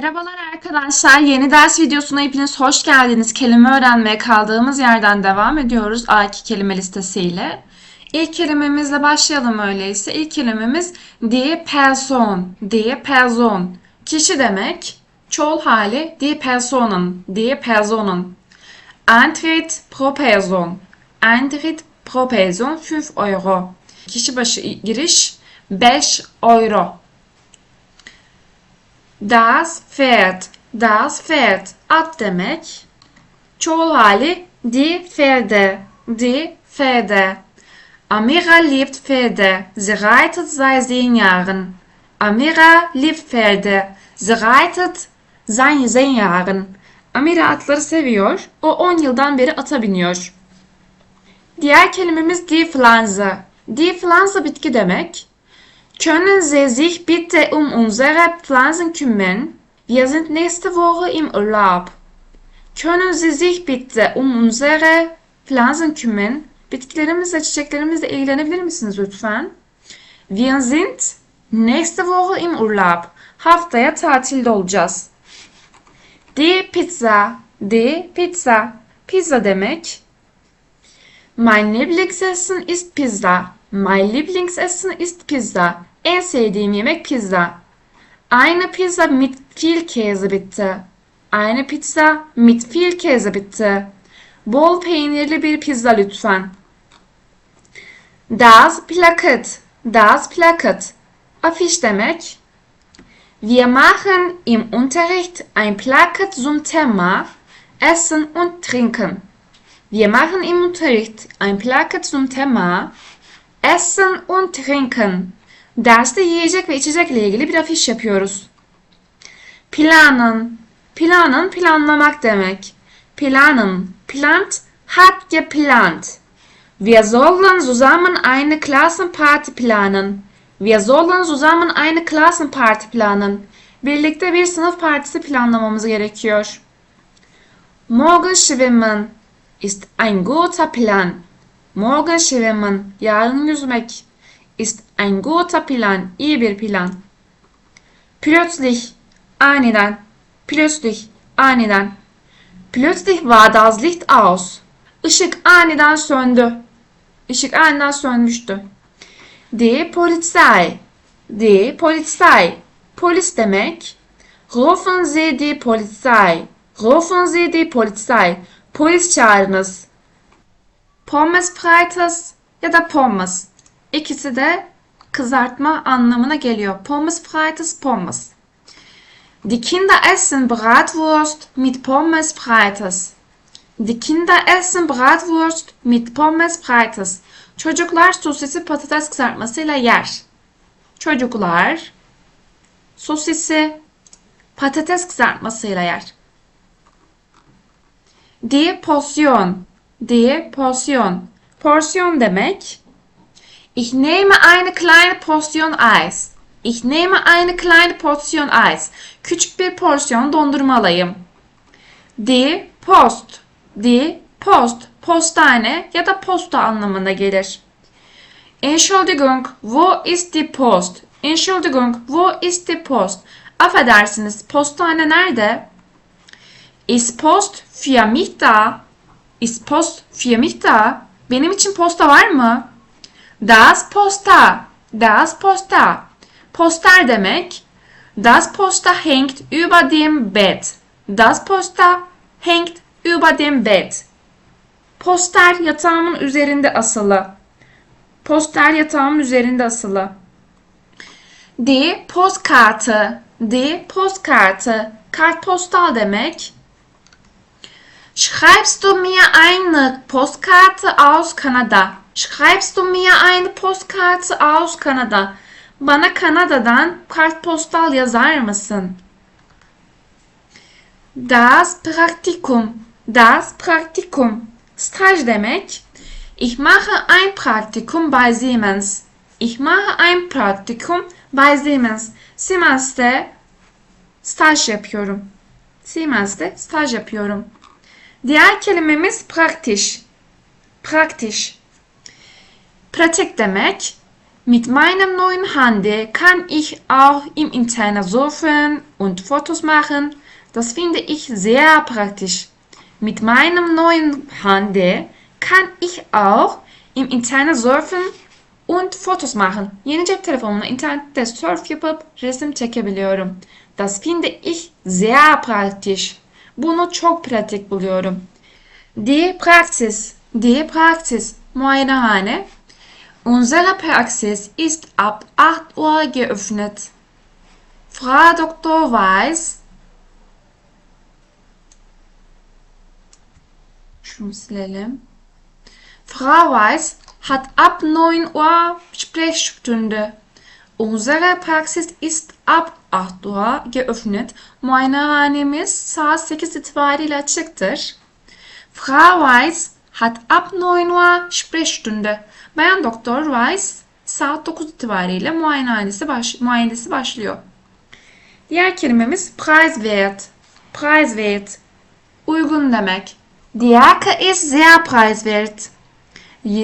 Merhabalar arkadaşlar. Yeni ders videosuna hepiniz hoş geldiniz. Kelime öğrenmeye kaldığımız yerden devam ediyoruz A2 kelime listesiyle. İlk kelimemizle başlayalım öyleyse. İlk kelimemiz die Person. Die Person. Kişi demek. Çoğul hali die Personen. Die Personen. Eintritt pro Person. Eintritt pro Person 5 euro. Kişi başı giriş 5 euro. Das Pferd. Das Pferd. At demek. Çoğul hali die Pferde. Die Pferde. Amira liebt Pferde. Sie reitet seit zehn Jahren. Amira liebt Pferde. Sie reitet seit zehn Jahren. Amira atları seviyor. O 10 yıldan beri ata biniyor. Diğer kelimemiz die Pflanze. Die Pflanze bitki demek. Können Sie sich bitte um unsere Pflanzen kümmern? Wir sind nächste Woche im Urlaub. Können Sie sich bitte um unsere Pflanzen kümmern? Bitkilerimizle, çiçeklerimizle ilgilenebilir misiniz lütfen? Wir sind nächste Woche im Urlaub. Haftaya tatilde olacağız. Die Pizza. Die Pizza. Pizza demek. Mein Lieblingsessen ist Pizza. Mein Lieblingsessen ist Pizza. En sevdiğim yemek pizza. Eine Pizza mit viel Käse bitte. Eine Pizza mit viel Käse bitte. Bol peynirli bir pizza lütfen. Das Plakat. Das Plakat. Afiş demek. Wir machen im Unterricht ein Plakat zum Thema Essen und Trinken. Wir machen im Unterricht ein Plakat zum Thema Essen und Trinken. Derste yiyecek ve içecekle ilgili bir afiş yapıyoruz. Planen. Planen planlamak demek. Planen. Plant hat geplant. Wir sollen zusammen eine Klassenparty planen. Wir sollen zusammen eine Klassenparty planen. Birlikte bir sınıf partisi planlamamız gerekiyor. Morgen schwimmen ist ein guter Plan. Morgen schwimmen, yarın yüzmek ist ein guter Plan, iyi bir plan. Plötzlich, aniden, plötzlich, aniden. Plötzlich war das Licht aus. Işık aniden söndü. Işık aniden sönmüştü. Die Polizei, die Polizei, polis demek. Rufen Sie die Polizei, rufen Sie die Polizei, polis çağırınız. Pommes frites ya da pommes. İkisi de kızartma anlamına geliyor. Pommes frites, pommes. Die Kinder essen Bratwurst mit Pommes frites. Die Kinder essen Bratwurst mit Pommes frites. Çocuklar sosisi patates kızartmasıyla yer. Çocuklar sosisi patates kızartmasıyla yer. Die Portion. Die Portion. Porsiyon demek. Ich nehme eine kleine Portion Eis. Ich nehme eine kleine Portion Eis. Küçük bir porsiyon dondurma alayım. Die Post. Die Post. Postane ya da posta anlamına gelir. Entschuldigung, wo ist die Post? Entschuldigung, wo ist die Post? Affedersiniz, postane nerede? Ist Post für mich da? Ist Post für mich da? Benim için posta var mı? Das Posta. Das Posta. Poster demek. Das Posta hängt über dem Bett. Das Posta hängt über dem Bett. Poster yatağımın üzerinde asılı. Poster yatağımın üzerinde asılı. Die Postkarte. Die Postkarte. Kartpostal demek. Schreibst du mir eine Postkarte aus Kanada? Schreibst du mir eine Postkarte aus Kanada? Bana Kanada'dan kartpostal yazar mısın? Das Praktikum. Das Praktikum. Staj demek. Ich mache ein Praktikum bei Siemens. Ich mache ein Praktikum bei Siemens. Siemens'te staj yapıyorum. Siemens'te staj yapıyorum. Diğer kelimemiz praktiş. Praktiş. Pratik demek. Mit meinem neuen Handy kann ich auch im Internet surfen und Fotos machen. Das finde ich sehr praktisch. Mit meinem neuen Handy kann ich auch im Internet surfen und Fotos machen. Yeni cep telefonumla internette surf yapıp resim çekebiliyorum. Das finde ich sehr praktisch. Bunu çok pratik buluyorum. Die Praxis. Die Praxis. Muayenehane. Unsere Praxis ist ab 8 Uhr geöffnet. Frau Dr. Weiß. Frau Weiß hat ab 9 Uhr Sprechstunde. Unsere Praxis ist ab 8 Uhr geöffnet. Muayenehanemiz saat 8 itibariyle açıktır. Frau Weiss hat ab 9 Uhr Sprechstunde. Bayan Doktor Weiss saat 9 itibariyle muayenehanesi baş, muayenesi başlıyor. Diğer kelimemiz preiswert. Preiswert. Uygun demek. Die Jacke ist sehr preiswert.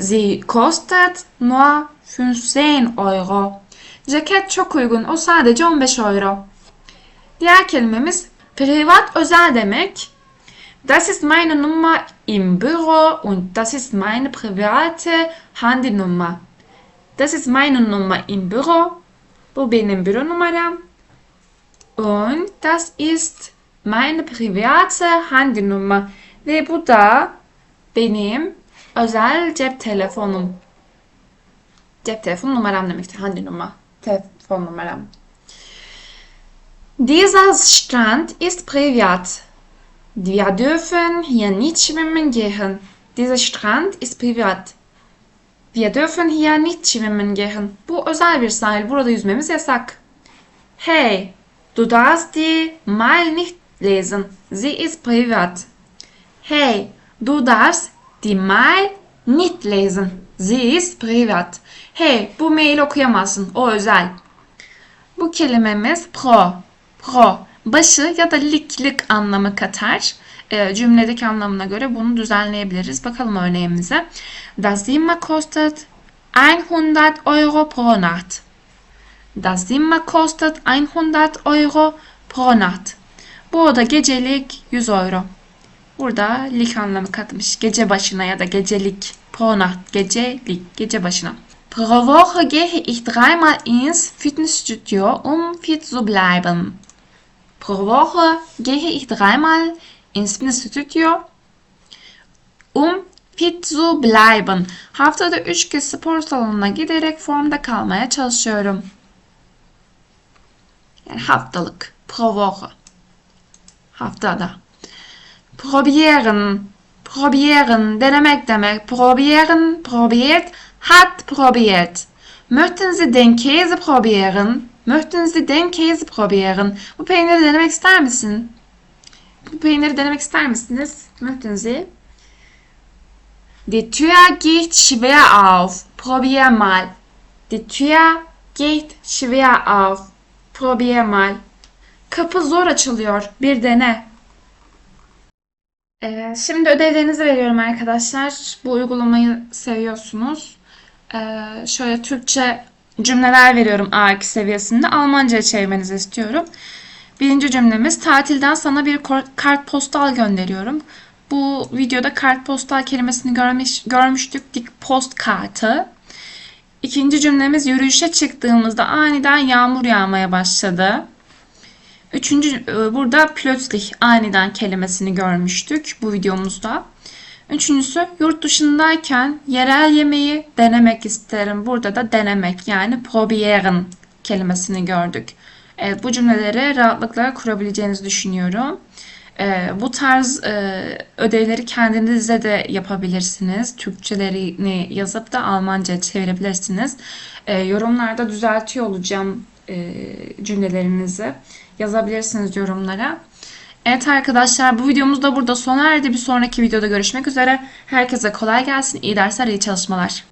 Sie kostet nur 15 Euro. Ceket çok uygun. O sadece 15 euro. Diğer kelimemiz privat özel demek. Das ist meine Nummer im Büro und das ist meine private Handynummer. Das ist meine Nummer im Büro. Bu benim büro numaram. Und das ist meine private Handynummer. Ve bu da benim özel cep telefonum. Cep telefon numaram demektir. Handynummer. Telefon numaram. Dieser Strand ist privat. Wir dürfen hier nicht schwimmen gehen. Dieser Strand ist privat. Wir dürfen hier nicht schwimmen gehen. Bu özel bir sahil. Burada yüzmemiz yasak. Hey, du darfst die Mail nicht lesen. Sie ist privat. Hey, du darfst die Mail nicht lesen. Sie ist privat. Hey, bu mail okuyamazsın. O özel. Bu kelimemiz pro. Pro. Başı ya da liklik anlamı katar. E, cümledeki anlamına göre bunu düzenleyebiliriz. Bakalım örneğimize. Das Zimmer kostet 100 Euro pro Nacht. Das Zimmer kostet 100 Euro pro Nacht. Bu oda gecelik 100 euro. Burada lik anlamı katmış. Gece başına ya da gecelik. Pro Nacht. Gecelik. Gece başına. Pro Woche gehe ich dreimal ins Fitnessstudio, um fit zu bleiben. Pro Woche gehe ich dreimal ins Fitnessstudio, um fit zu bleiben. Haftada 3 kez spor salonuna giderek formda kalmaya çalışıyorum. Yani haftalık. Pro Woche. Haftada. Probieren. Probieren. Denemek demek. Probieren. Probiert. Hat probiert. Möchten Sie den Käse probieren? Möchten Sie den Käse probieren? Bu peyniri denemek ister misin? Bu peyniri denemek ister misiniz? Möchten Sie? Die Tür geht schwer auf. Probier mal. Die Tür geht schwer auf. Probier mal. Kapı zor açılıyor. Bir dene. Ee, şimdi ödevlerinizi veriyorum arkadaşlar. Bu uygulamayı seviyorsunuz. Ee, şöyle Türkçe cümleler veriyorum A2 seviyesinde. Almanca'ya çevirmenizi istiyorum. Birinci cümlemiz tatilden sana bir kartpostal gönderiyorum. Bu videoda kartpostal kelimesini görmüş, görmüştük. Dik post kartı. İkinci cümlemiz yürüyüşe çıktığımızda aniden yağmur yağmaya başladı. Üçüncü e, burada plötzlich aniden kelimesini görmüştük bu videomuzda. Üçüncüsü yurt dışındayken yerel yemeği denemek isterim. Burada da denemek yani probieren kelimesini gördük. Evet, bu cümleleri rahatlıkla kurabileceğinizi düşünüyorum. Ee, bu tarz e, ödevleri kendinize de yapabilirsiniz. Türkçelerini yazıp da Almanca çevirebilirsiniz. Ee, yorumlarda düzeltiyor olacağım e, cümlelerinizi. Yazabilirsiniz yorumlara. Evet arkadaşlar bu videomuz da burada sona erdi. Bir sonraki videoda görüşmek üzere. Herkese kolay gelsin. İyi dersler, iyi çalışmalar.